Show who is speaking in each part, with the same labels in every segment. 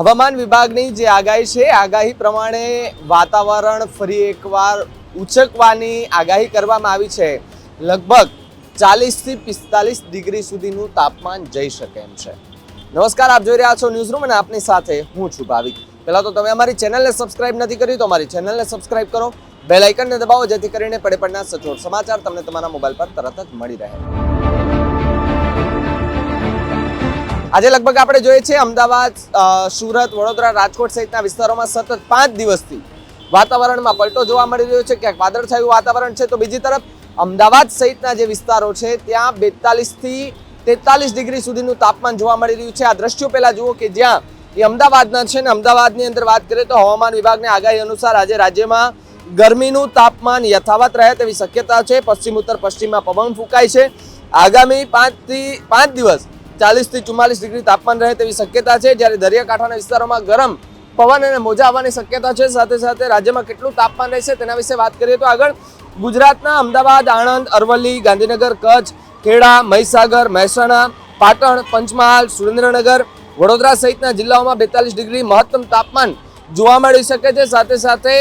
Speaker 1: હવામાન વિભાગની જે આગાહી છે, આગાહી પ્રમાણે વાતાવરણ ફરી એકવાર ઉચકવાની આગાહી કરવામાં આવી છે. લગભગ ચાલીસથી પિસ્તાલીસ ડિગ્રી સુધીનું તાપમાન જઈ શકે એમ છે. નમસ્કાર, આપ જોઈ રહ્યા છો ન્યૂઝ રૂમ અને આપની સાથે હું છું ભાવિક. પહેલાં તો તમે અમારી ચેનલને સબસ્ક્રાઇબ નથી કરી, તો અમારી ચેનલને સબસ્ક્રાઇબ કરો. બેલ આઇકનને દબાવો, જેથી કરીને પડે પડના સચોટ સમાચાર તમને તમારા મોબાઈલ પર તરત જ મળી રહે. આજે લગભગ આપણે જોઈએ છીએ અમદાવાદ સુરત, વડોદરા, રાજકોટ સહિતના વિસ્તારોમાં સતત પાંચ દિવસથી વાતાવરણમાં પલટો જોવા મળી રહ્યો છે. ક્યાંક વાદળછાયું વાતાવરણ છે તો બીજી તરફ અમદાવાદ સહિતના જે વિસ્તારો છે, ત્યાં બેતાલીસથી તેતાલીસ ડિગ્રી સુધીનું તાપમાન જોવા મળી રહ્યું છે. આ દ્રશ્યો પહેલાં જુઓ કે જ્યાં એ અમદાવાદના છે ને અમદાવાદની અંદર વાત કરીએ તો હવામાન વિભાગની આગાહી અનુસાર આજે રાજ્યમાં ગરમીનું તાપમાન યથાવત રહે તેવી શક્યતા છે. પશ્ચિમ ઉત્તર પશ્ચિમમાં પવન ફૂંકાય છે. આગામી પાંચથી પાંચ દિવસ ચાલીસથી ચુમ્માલીસ ડિગ્રી તાપમાન રહે તેવી શક્યતા છે. જ્યારે દરિયાકાંઠાના વિસ્તારોમાં ગરમ પવન અને મોજા આવવાની શક્યતા છે. સાથે સાથે રાજ્યમાં કેટલું તાપમાન રહેશે તેના વિશે વાત કરીએ તો આગળ ગુજરાતના અમદાવાદ, આણંદ, અરવલ્લી, ગાંધીનગર, કચ્છ, ખેડા, મહીસાગર, મહેસાણા, પાટણ, પંચમહાલ, સુરેન્દ્રનગર, વડોદરા સહિતના જિલ્લાઓમાં બેતાલીસ ડિગ્રી મહત્તમ તાપમાન જોવા મળી શકે છે. સાથે સાથે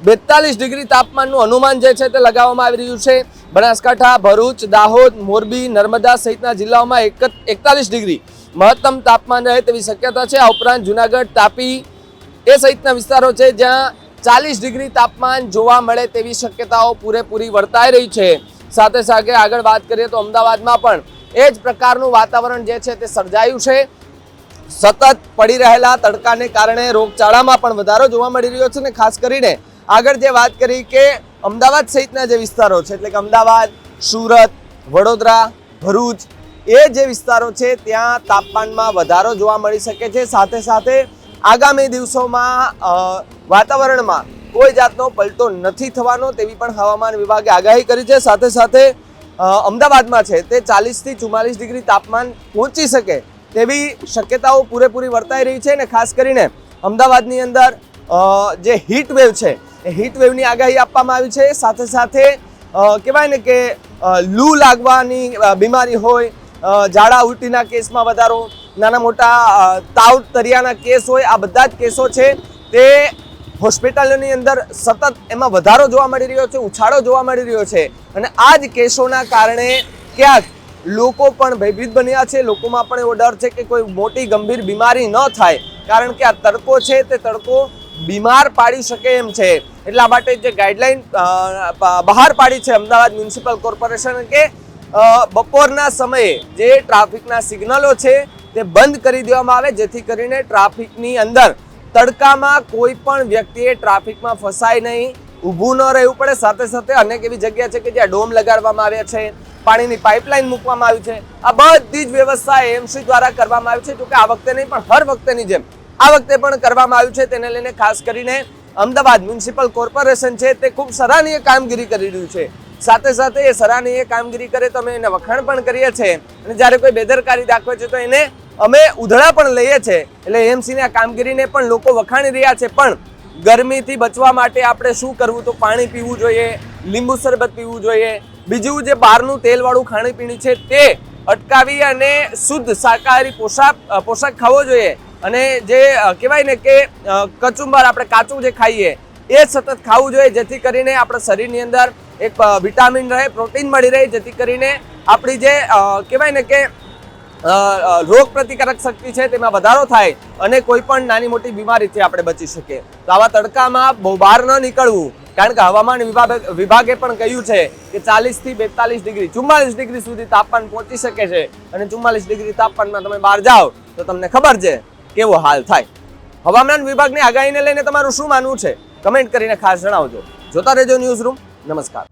Speaker 1: બેતાલીસ ડિગ્રી તાપમાનનું અનુમાન જે છે તે લગાવવામાં આવી રહ્યું છે. બનાસકાંઠા, ભરૂચ, દાહોદ, મોરબી, નર્મદા સહિતના જિલ્લાઓમાં એક એકતાલીસ ડિગ્રી મહત્તમ તાપમાન રહે તેવી શક્યતા છે. આ ઉપરાંત જુનાગઢ, તાપી એ સહિતના વિસ્તારો છે જ્યાં ચાલીસ ડિગ્રી તાપમાન જોવા મળે તેવી શક્યતાઓ પૂરેપૂરી વર્તાઈ રહી છે. સાથે સાથે આગળ વાત કરીએ તો અમદાવાદમાં પણ એ જ પ્રકારનું વાતાવરણ જે છે તે સર્જાયું છે. સતત પડી રહેલા તડકાને કારણે રોગચાળામાં પણ વધારો જોવા મળી રહ્યો છે ને ખાસ કરીને આગળ જે વાત કરી કે અમદાવાદ સહિતના જે વિસ્તારો છે, એટલે કે અમદાવાદ, સુરત, વડોદરા, ભરૂચ, એ જે વિસ્તારો છે, ત્યાં તાપમાનમાં વધારો જોવા મળી શકે છે. સાથે સાથે આગામી દિવસોમાં વાતાવરણમાં કોઈ જાતનો પલટો નથી થવાનો તેવી પણ હવામાન વિભાગે આગાહી કરી છે. સાથે સાથે અમદાવાદમાં છે તે ચાલીસથી ચુમ્માલીસ ડિગ્રી તાપમાન પહોંચી શકે તેવી શક્યતાઓ પૂરેપૂરી વર્તાઈ રહી છે અને ખાસ કરીને અમદાવાદની અંદર જે હીટ વેવ છે હીટ વેવની આગાહી આપવામાં આવી છે. સાથે સાથે કહેવાય ને કે લૂ લાગવાની બીમારી હોય ઝાડા ઉલટીના કેસમાં વધારો, નાના મોટા તાવ તરિયાના કેસ હોય, આ બધા જ કેસો છે. તે હોસ્પિટલોની અંદર સતત એમાં વધારો જોવા મળી રહ્યો છે, ઉછાળો જોવા મળી રહ્યો છે. અને આ જ કેસોના કારણે ક્યાંક લોકો પણ ભયભીત બન્યા છે. લોકોમાં પણ એવો ડર છે કે કોઈ મોટી ગંભીર બીમારી ન થાય. કારણ કે આ તડકો છે, તે તડકો બીમાર પાડી શકે એમ છે. એટલા માટે જે ગાઈડલાઈન બહાર પાડી છે અમદાવાદ મ્યુનિસિપલ કોર્પોરેશન કે બપોરના સમયે જે ટ્રાફિકના સિગ્નલો છે તે બંધ કરી દેવામાં આવે, જેથી કરીને ટ્રાફિકની અંદર તડકામાં કોઈ પણ વ્યક્તિએ ટ્રાફિકમાં ફસાય નહીં, ઊભું ન રહેવું પડે. સાથે સાથે અનેક એવી જગ્યા છે કે જ્યાં ડોમ લગાડવામાં આવ્યા છે, પાણીની પાઇપલાઇન મૂકવામાં આવી છે. આ બધી જ વ્યવસ્થા એમસી દ્વારા કરવામાં આવી છે, જોકે આ વખતે નહીં, પણ હર વખતેની જેમ આ વખતે પણ કરવામાં આવ્યું છે. તેને લઈને ખાસ કરીને અમદાવાદ મ્યુનિસિપલ કોર્પોરેશન છે તે ખૂબ સરાહનીય કામગીરી કરી રહ્યું છે. સાથે સાથે એ સરાહનીય કામગીરી કરે તો અમે એને વખાણ પણ કરીએ છીએ. અને જ્યારે કોઈ બેદરકારી દાખવે છે તો એને અમે ઉધળા પણ લઈએ છીએ. એટલે એમસીની આ કામગીરીને પણ લોકો વખાણી રહ્યા છે. પણ ગરમીથી બચવા માટે આપણે શું કરવું? તો પાણી પીવું જોઈએ, લીંબુ શરબત પીવું જોઈએ. બીજું જે બહારનું તેલવાળું ખાણીપીણી છે તે અટકાવી અને શુદ્ધ શાકાહારી પોશાક પોશાક ખાવો જોઈએ. અને જે કહેવાય ને કે કચુંબર આપણે કાચું જે ખાઈએ, એ સતત ખાવું જોઈએ, જેથી કરીને આપણા શરીરની અંદર એક વિટામિન રહે, પ્રોટીન મળી રહે, જેથી કરીને આપણી જે કહેવાય ને કે રોગ પ્રતિકારક શક્તિ છે, તેમાં વધારો થાય અને કોઈ પણ નાની મોટી બીમારીથી આપણે બચી શકીએ. તો આવા તડકામાં બહુ બહાર ન નીકળવું. કારણ કે હવામાન વિભાગ, વિભાગે પણ કહ્યું છે કે ચાલીસથી બેતાલીસ ડિગ્રી, ચુમ્માલીસ ડિગ્રી સુધી તાપમાન પહોંચી શકે છે. અને ચુમ્માલીસ ડિગ્રી તાપમાનમાં તમે બહાર જાઓ, તો તમને ખબર છે કેવો હાલ થાય? હવામાન વિભાગની આગાહીને લઈને તમારું શું માનવું છે? કમેન્ટ કરીને ખાસ જણાવજો. જોતા રહેજો ન્યૂઝ રૂમ. નમસ્કાર.